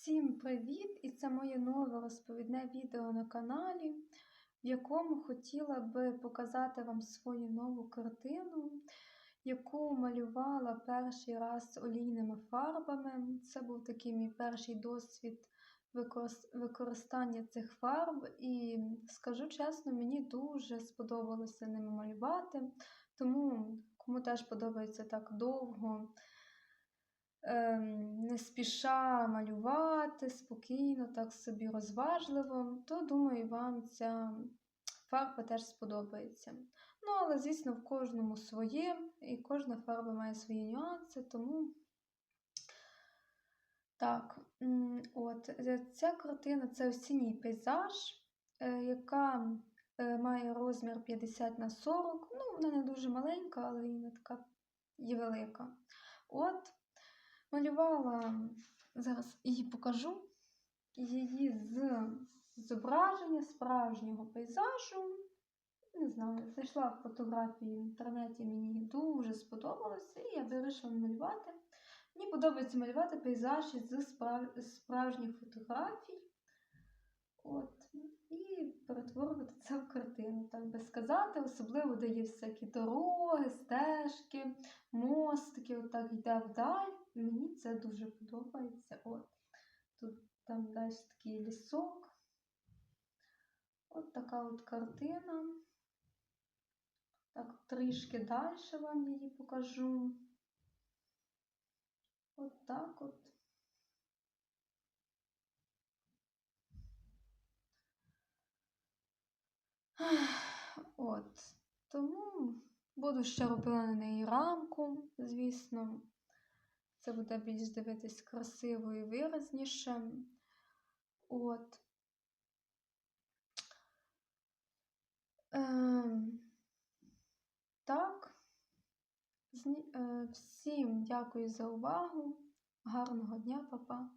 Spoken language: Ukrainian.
Всім привіт! І це моє нове розповідне відео на каналі, в якому хотіла би показати вам свою нову картину, яку малювала перший раз олійними фарбами. Це був такий мій перший досвід використання цих фарб, і скажу чесно, мені дуже сподобалося ними малювати, тому кому теж подобається так довго. Ем, не спіша малювати, спокійно, так собі розважливо, то, думаю, вам ця фарба теж сподобається. Ну, але, звісно, в кожному своє, і кожна фарба має свої нюанси, тому. Так, от, е, ця картина це осінній пейзаж, е, яка е, має розмір 50 на 40. Ну, вона не дуже маленька, але і не така і велика. От, малювала, зараз її покажу, її з зображення справжнього пейзажу. Не знаю, знайшла фотографії в інтернеті, мені дуже сподобалося, і я вирішила малювати. Мені подобається малювати пейзажі з справ... справжніх фотографій. От, І перетворювати це в картину, так би сказати, особливо де є всякі дороги, стежки, мостики, отак йде вдаль. Мені це дуже подобається. От. Тут там далі такий лісок. От така от картина. Так, трішки далі вам її покажу. От так от. От. Тому буду ще робити на неї рамку, звісно. Це буде більш дивитись красиво і виразніше. От. Ем, Так. Е, всім дякую за увагу. Гарного дня, папа!